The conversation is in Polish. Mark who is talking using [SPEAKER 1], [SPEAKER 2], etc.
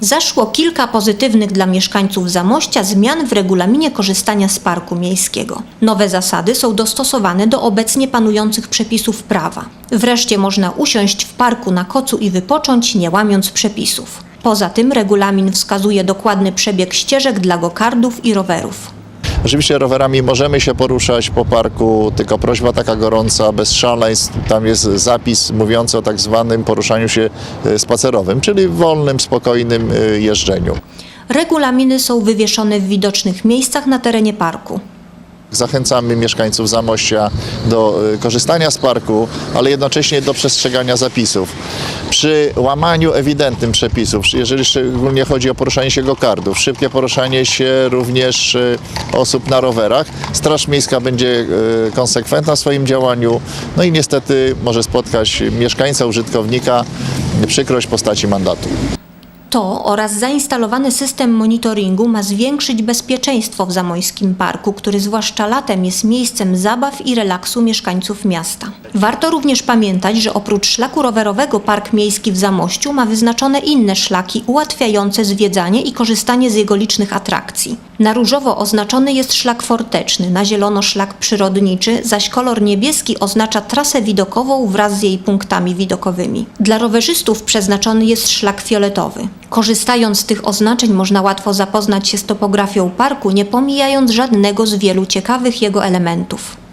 [SPEAKER 1] Zaszło kilka pozytywnych dla mieszkańców Zamościa zmian w regulaminie korzystania z parku miejskiego. Nowe zasady są dostosowane do obecnie panujących przepisów prawa. Wreszcie można usiąść w parku na kocu i wypocząć, nie łamiąc przepisów. Poza tym regulamin wskazuje dokładny przebieg ścieżek dla gokardów i rowerów.
[SPEAKER 2] Oczywiście rowerami możemy się poruszać po parku, tylko prośba taka gorąca, bez szaleństw. Tam jest zapis mówiący o tak zwanym poruszaniu się e, spacerowym, czyli wolnym, spokojnym e, jeżdżeniu.
[SPEAKER 1] Regulaminy są wywieszone w widocznych miejscach na terenie parku.
[SPEAKER 2] Zachęcamy mieszkańców Zamościa do e, korzystania z parku, ale jednocześnie do przestrzegania zapisów. Przy łamaniu ewidentnym przepisów, jeżeli szczególnie chodzi o poruszanie się gokardów, szybkie poruszanie się również e, osób na rowerach, Straż Miejska będzie e, konsekwentna w swoim działaniu, no i niestety może spotkać mieszkańca, użytkownika przykrość w postaci mandatu.
[SPEAKER 1] To oraz zainstalowany system monitoringu ma zwiększyć bezpieczeństwo w Zamojskim Parku, który zwłaszcza latem jest miejscem zabaw i relaksu mieszkańców miasta. Warto również pamiętać, że oprócz szlaku rowerowego Park Miejski w Zamościu ma wyznaczone inne szlaki ułatwiające zwiedzanie i korzystanie z jego licznych atrakcji. Na różowo oznaczony jest szlak forteczny, na zielono szlak przyrodniczy, zaś kolor niebieski oznacza trasę widokową wraz z jej punktami widokowymi. Dla rowerzystów przeznaczony jest szlak fioletowy. Korzystając z tych oznaczeń można łatwo zapoznać się z topografią parku, nie pomijając żadnego z wielu ciekawych jego elementów.